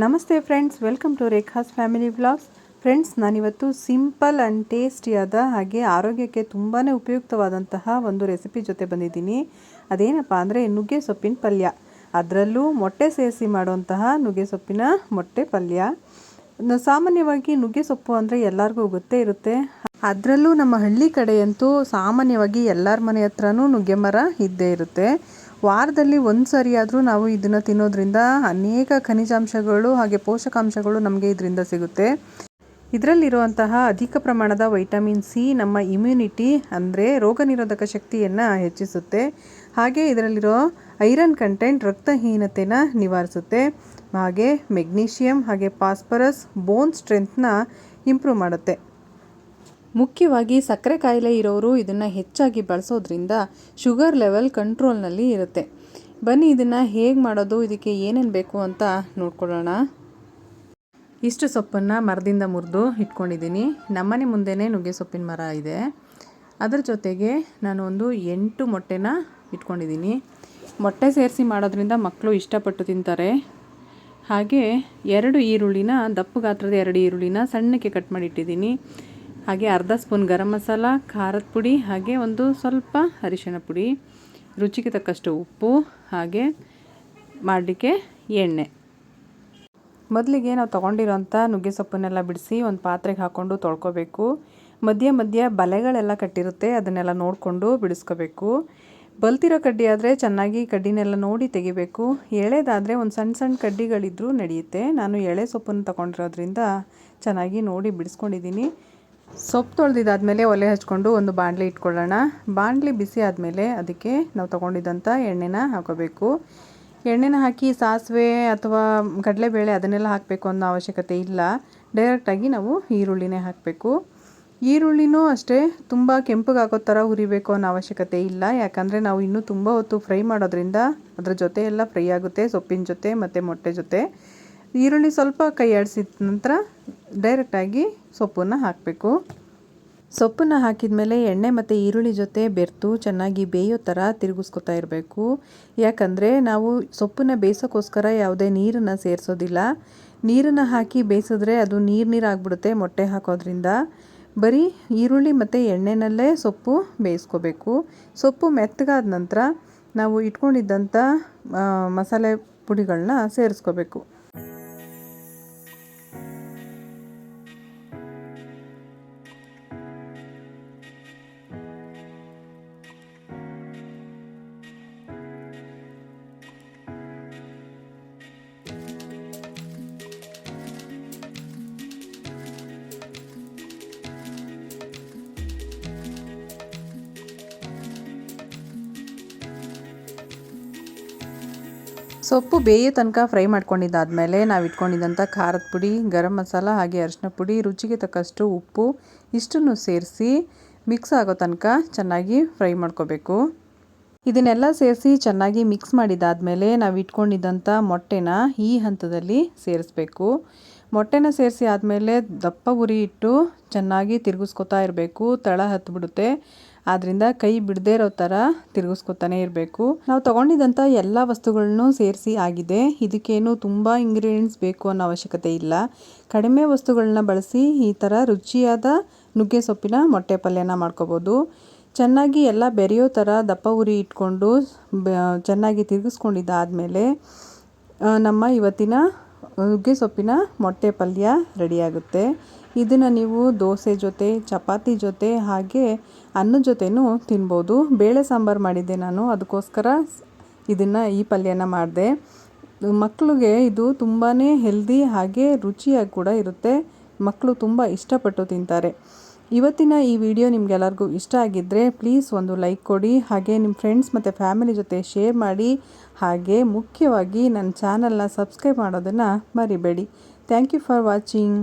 ನಮಸ್ತೆ friends, welcome to Rekha's family vlogs. Friends, ನಾನಿವತ್ತು simple and ಟೇಸ್ಟಿಯಾದ ಹಾಗೆ ಆರೋಗ್ಯಕ್ಕೆ ತುಂಬಾ ಉಪಯುಕ್ತವಾದಂತಹ ಒಂದು ರೆಸಿಪಿ ಜೊತೆ ಬಂದಿದ್ದೀನಿ. ಅದೇನಪ್ಪ ಅಂದರೆ ನುಗ್ಗೆ ಸೊಪ್ಪಿನ ಪಲ್ಯ. ಅದರಲ್ಲೂ ಮೊಟ್ಟೆ ಸೇರಿಸಿ ಮಾಡುವಂತಹ ನುಗ್ಗೆ ಸೊಪ್ಪಿನ ಮೊಟ್ಟೆ ಪಲ್ಯ. ಸಾಮಾನ್ಯವಾಗಿ ನುಗ್ಗೆ ಸೊಪ್ಪು ಅಂದರೆ ಎಲ್ಲರಿಗೂ ಗೊತ್ತೇ ಇರುತ್ತೆ. ಅದರಲ್ಲೂ ನಮ್ಮ ಹಳ್ಳಿ ಕಡೆಯಂತೂ ಸಾಮಾನ್ಯವಾಗಿ ಎಲ್ಲರ ಮನೆ ಹತ್ರನೂ ನುಗ್ಗೆ ಮರ ಇದ್ದೇ ಇರುತ್ತೆ. ವಾರದಲ್ಲಿ ಒಂದು ಸರಿಯಾದರೂ ನಾವು ಇದನ್ನು ತಿನ್ನೋದ್ರಿಂದ ಅನೇಕ ಖನಿಜಾಂಶಗಳು ಹಾಗೆ ಪೋಷಕಾಂಶಗಳು ನಮಗೆ ಇದರಿಂದ ಸಿಗುತ್ತೆ. ಇದರಲ್ಲಿರುವಂತಹ ಅಧಿಕ ಪ್ರಮಾಣದ ವೈಟಮಿನ್ ಸಿ ನಮ್ಮ ಇಮ್ಯುನಿಟಿ ಅಂದರೆ ರೋಗ ನಿರೋಧಕ ಶಕ್ತಿಯನ್ನು ಹೆಚ್ಚಿಸುತ್ತೆ. ಹಾಗೆ ಇದರಲ್ಲಿರೋ ಐರನ್ ಕಂಟೆಂಟ್ ರಕ್ತಹೀನತೆನ ನಿವಾರಿಸುತ್ತೆ. ಹಾಗೆ ಮೆಗ್ನೀಷಿಯಂ ಹಾಗೆ ಫಾಸ್ಫರಸ್, ಬೋನ್ ಸ್ಟ್ರೆಂತ್ನ ಇಂಪ್ರೂವ್ ಮಾಡುತ್ತೆ. ಮುಖ್ಯವಾಗಿ ಸಕ್ಕರೆ ಕಾಯಿಲೆ ಇರೋರು ಇದನ್ನು ಹೆಚ್ಚಾಗಿ ಬಳಸೋದ್ರಿಂದ ಶುಗರ್ ಲೆವೆಲ್ ಕಂಟ್ರೋಲ್ನಲ್ಲಿ ಇರುತ್ತೆ. ಬನ್ನಿ ಇದನ್ನು ಹೇಗೆ ಮಾಡೋದು, ಇದಕ್ಕೆ ಏನೇನು ಬೇಕು ಅಂತ ನೋಡ್ಕೊಳ್ಳೋಣ. ಇಷ್ಟು ಸೊಪ್ಪನ್ನು ಮರದಿಂದ ಮುರಿದು ಇಟ್ಕೊಂಡಿದ್ದೀನಿ. ನಮ್ಮನೆ ಮುಂದೆನೇ ನುಗ್ಗೆ ಸೊಪ್ಪಿನ ಮರ ಇದೆ. ಅದರ ಜೊತೆಗೆ ನಾನು ಒಂದು ಎಂಟು ಮೊಟ್ಟೆನ ಇಟ್ಕೊಂಡಿದ್ದೀನಿ. ಮೊಟ್ಟೆ ಸೇರಿಸಿ ಮಾಡೋದ್ರಿಂದ ಮಕ್ಕಳು ಇಷ್ಟಪಟ್ಟು ತಿಂತಾರೆ. ಹಾಗೆ ಎರಡು ಈರುಳ್ಳಿನ, ದಪ್ಪ ಗಾತ್ರದ ಎರಡು ಈರುಳ್ಳಿನ ಸಣ್ಣಕ್ಕೆ ಕಟ್ ಮಾಡಿ ಇಟ್ಟಿದ್ದೀನಿ ಹಾಗೆ ಅರ್ಧ ಸ್ಪೂನ್ ಗರಂ ಮಸಾಲ, ಖಾರದ ಪುಡಿ, ಹಾಗೆ ಒಂದು ಸ್ವಲ್ಪ ಅರಿಶಿಣ ಪುಡಿ, ರುಚಿಗೆ ತಕ್ಕಷ್ಟು ಉಪ್ಪು, ಹಾಗೆ ಮಾಡಲಿಕ್ಕೆ ಎಣ್ಣೆ. ಮೊದಲಿಗೆ ನಾವು ತೊಗೊಂಡಿರೋಂಥ ನುಗ್ಗೆ ಸೊಪ್ಪನ್ನೆಲ್ಲ ಬಿಡಿಸಿ ಒಂದು ಪಾತ್ರೆಗೆ ಹಾಕ್ಕೊಂಡು ತೊಳ್ಕೊಬೇಕು. ಮಧ್ಯ ಮಧ್ಯ ಬಲೆಗಳೆಲ್ಲ ಕಟ್ಟಿರುತ್ತೆ, ಅದನ್ನೆಲ್ಲ ನೋಡಿಕೊಂಡು ಬಿಡಿಸ್ಕೋಬೇಕು. ಬಲ್ತಿರೋ ಕಡ್ಡಿ ಆದರೆ ಚೆನ್ನಾಗಿ ಕಡ್ಡಿನೆಲ್ಲ ನೋಡಿ ತೆಗಿಬೇಕು. ಎಳೆದಾದರೆ ಒಂದು ಸಣ್ಣ ಸಣ್ಣ ಕಡ್ಡಿಗಳಿದ್ದರೂ ನಡೆಯುತ್ತೆ. ನಾನು ಎಳೆ ಸೊಪ್ಪನ್ನು ತೊಗೊಂಡಿರೋದ್ರಿಂದ ಚೆನ್ನಾಗಿ ನೋಡಿ ಬಿಡಿಸ್ಕೊಂಡಿದ್ದೀನಿ. ಸೊಪ್ಪು ತೊಳೆದಿದ್ದಾದಮೇಲೆ ಒಲೆ ಹಚ್ಕೊಂಡು ಒಂದು ಬಾಣಲಿ ಇಟ್ಕೊಳ್ಳೋಣ. ಬಾಣಲಿ ಬಿಸಿ ಆದಮೇಲೆ ಅದಕ್ಕೆ ನಾವು ತೊಗೊಂಡಿದ್ದಂಥ ಎಣ್ಣೆನ ಹಾಕೋಬೇಕು. ಎಣ್ಣೆನ ಹಾಕಿ ಸಾಸಿವೆ ಅಥವಾ ಕಡಲೆಬೇಳೆ ಅದನ್ನೆಲ್ಲ ಹಾಕಬೇಕು ಅನ್ನೋ ಅವಶ್ಯಕತೆ ಇಲ್ಲ. ಡೈರೆಕ್ಟಾಗಿ ನಾವು ಈರುಳ್ಳಿನೇ ಹಾಕಬೇಕು. ಈರುಳ್ಳಿನೂ ಅಷ್ಟೇ ತುಂಬ ಕೆಂಪಗಾಗೋ ಥರ ಹುರಿಬೇಕು ಅನ್ನೋ ಅವಶ್ಯಕತೆ ಇಲ್ಲ. ಯಾಕಂದರೆ ನಾವು ಇನ್ನೂ ತುಂಬ ಹೊತ್ತು ಫ್ರೈ ಮಾಡೋದ್ರಿಂದ ಅದರ ಜೊತೆ ಎಲ್ಲ ಫ್ರೈ ಆಗುತ್ತೆ, ಸೊಪ್ಪಿನ ಜೊತೆ ಮತ್ತು ಮೊಟ್ಟೆ ಜೊತೆ. ಈರುಳ್ಳಿ ಸ್ವಲ್ಪ ಕೈ ನಂತರ ಡೈರೆಕ್ಟಾಗಿ ಸೊಪ್ಪನ್ನು ಹಾಕಬೇಕು. ಸೊಪ್ಪನ್ನು ಹಾಕಿದ ಮೇಲೆ ಎಣ್ಣೆ ಮತ್ತು ಈರುಳ್ಳಿ ಜೊತೆ ಬೆರೆತು ಚೆನ್ನಾಗಿ ಬೇಯೋ ಥರ ತಿರುಗಿಸ್ಕೊತಾ ಇರಬೇಕು. ಯಾಕಂದರೆ ನಾವು ಸೊಪ್ಪನ್ನ ಬೇಯಿಸೋಕ್ಕೋಸ್ಕರ ಯಾವುದೇ ನೀರನ್ನು ಸೇರಿಸೋದಿಲ್ಲ. ನೀರನ್ನು ಹಾಕಿ ಬೇಯಿಸಿದ್ರೆ ಅದು ನೀರು ನೀರು ಆಗಿಬಿಡುತ್ತೆ ಮೊಟ್ಟೆ ಹಾಕೋದ್ರಿಂದ. ಬರೀ ಈರುಳ್ಳಿ ಮತ್ತು ಎಣ್ಣೆನಲ್ಲೇ ಸೊಪ್ಪು ಬೇಯಿಸ್ಕೋಬೇಕು. ಸೊಪ್ಪು ಮೆತ್ತಗಾದ ನಂತರ ನಾವು ಇಟ್ಕೊಂಡಿದ್ದಂಥ ಮಸಾಲೆ ಪುಡಿಗಳನ್ನ ಸೇರಿಸ್ಕೋಬೇಕು. ಸೊಪ್ಪು ಬೇಯೋ ತನಕ ಫ್ರೈ ಮಾಡ್ಕೊಂಡಿದ್ದಾದಮೇಲೆ ನಾವು ಇಟ್ಕೊಂಡಿದ್ದಂಥ ಖಾರದ ಪುಡಿ, ಗರಂ ಮಸಾಲ ಹಾಗೆ ಅರಿಶಿನ ಪುಡಿ, ರುಚಿಗೆ ತಕ್ಕಷ್ಟು ಉಪ್ಪು ಇಷ್ಟನ್ನು ಸೇರಿಸಿ ಮಿಕ್ಸ್ ಆಗೋ ತನಕ ಚೆನ್ನಾಗಿ ಫ್ರೈ ಮಾಡ್ಕೋಬೇಕು. ಇದನ್ನೆಲ್ಲ ಸೇರಿಸಿ ಚೆನ್ನಾಗಿ ಮಿಕ್ಸ್ ಮಾಡಿದಾದಮೇಲೆ ನಾವು ಇಟ್ಕೊಂಡಿದ್ದಂಥ ಮೊಟ್ಟೆನ ಈ ಹಂತದಲ್ಲಿ ಸೇರಿಸ್ಬೇಕು. ಮೊಟ್ಟೆನ ಸೇರಿಸಿ ಆದಮೇಲೆ ದಪ್ಪ ಉರಿ ಇಟ್ಟು ಚೆನ್ನಾಗಿ ತಿರುಗಿಸ್ಕೊತಾ ಇರಬೇಕು. ತಳ ಹತ್ತಿಬಿಡುತ್ತೆ ಆದ್ದರಿಂದ ಕೈ ಬಿಡದೇ ಇರೋ ಥರ ತಿರುಗಿಸ್ಕೊತಾನೆ ಇರಬೇಕು. ನಾವು ತೊಗೊಂಡಿದ್ದಂಥ ಎಲ್ಲ ವಸ್ತುಗಳನ್ನು ಸೇರಿಸಿ ಆಗಿದೆ. ಇದಕ್ಕೇನು ತುಂಬ ಇಂಗ್ರೀಡಿಯೆಂಟ್ಸ್ ಬೇಕು ಅನ್ನೋ ಅವಶ್ಯಕತೆ ಇಲ್ಲ. ಕಡಿಮೆ ವಸ್ತುಗಳನ್ನ ಬಳಸಿ ಈ ಥರ ರುಚಿಯಾದ ನುಗ್ಗೆ ಸೊಪ್ಪಿನ ಮೊಟ್ಟೆ ಪಲ್ಯನ ಮಾಡ್ಕೋಬೋದು. ಚೆನ್ನಾಗಿ ಎಲ್ಲ ಬೆರೆಯೋ ಥರ ದಪ್ಪ ಉರಿ ಇಟ್ಕೊಂಡು ಚೆನ್ನಾಗಿ ತಿರುಗಿಸ್ಕೊಂಡಿದ್ದಾದಮೇಲೆ ನಮ್ಮ ಇವತ್ತಿನ ನುಗ್ಗೆ ಸೊಪ್ಪಿನ ಮೊಟ್ಟೆ ಪಲ್ಯ ರೆಡಿಯಾಗುತ್ತೆ. ಇದನ್ನು ನೀವು ದೋಸೆ ಜೊತೆ, ಚಪಾತಿ ಜೊತೆ, ಹಾಗೆ ಅನ್ನದ ಜೊತೆನೂ ತಿನ್ಬೋದು. ಬೇಳೆ ಸಾಂಬಾರು ಮಾಡಿದ್ದೆ ನಾನು, ಅದಕ್ಕೋಸ್ಕರ ಇದನ್ನು ಈ ಪಲ್ಯನ ಮಾಡಿದೆ. ಮಕ್ಕಳಿಗೆ ಇದು ತುಂಬಾ ಹೆಲ್ದಿ ಹಾಗೆ ರುಚಿಯಾಗಿ ಕೂಡ ಇರುತ್ತೆ. ಮಕ್ಕಳು ತುಂಬ ಇಷ್ಟಪಟ್ಟು ತಿಂತಾರೆ. ಇವತ್ತಿನ ಈ ವಿಡಿಯೋ ನಿಮಗೆಲ್ಲರಿಗೂ ಇಷ್ಟ ಆಗಿದ್ದರೆ ಪ್ಲೀಸ್ ಒಂದು ಲೈಕ್ ಕೊಡಿ, ಹಾಗೆ ನಿಮ್ಮ ಫ್ರೆಂಡ್ಸ್ ಮತ್ತು ಫ್ಯಾಮಿಲಿ ಜೊತೆ ಶೇರ್ ಮಾಡಿ, ಹಾಗೆ ಮುಖ್ಯವಾಗಿ ನನ್ನ ಚಾನಲ್ನ ಸಬ್ಸ್ಕ್ರೈಬ್ ಮಾಡೋದನ್ನು ಮರಿಬೇಡಿ. Thank you for watching.